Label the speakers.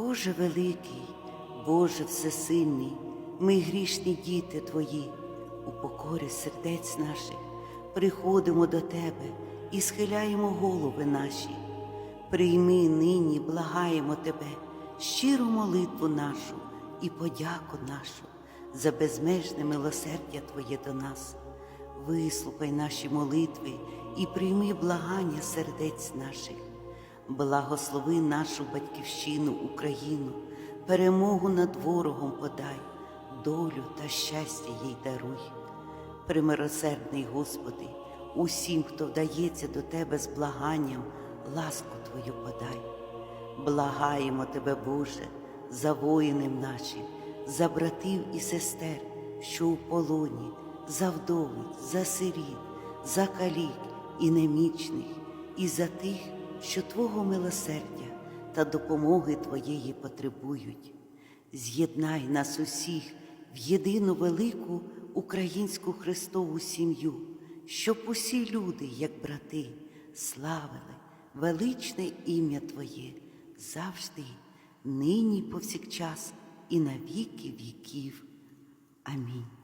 Speaker 1: Боже великий, Боже всесильний, ми грішні діти Твої, у покорі сердець наших приходимо до Тебе і схиляємо голови наші. Прийми нині, благаємо Тебе, щиру молитву нашу і подяку нашу за безмежне милосердя Твоє до нас. Вислухай наші молитви і прийми благання сердець наших. Благослови нашу батьківщину Україну, перемогу над ворогом подай, долю та щастя їй даруй. Примиросердний Господи, усім, хто вдається до Тебе з благанням, ласку Твою подай. Благаємо Тебе, Боже, за воїнів наших, за братів і сестер, що у полоні, за вдовиць, за сиріт, за калік і немічних, і за тих, що Твого милосердя та допомоги Твоєї потребують. З'єднай нас усіх в єдину велику українську Христову сім'ю, щоб усі люди, як брати, славили величне ім'я Твоє завжди, нині, повсякчас і на віки віків. Амінь.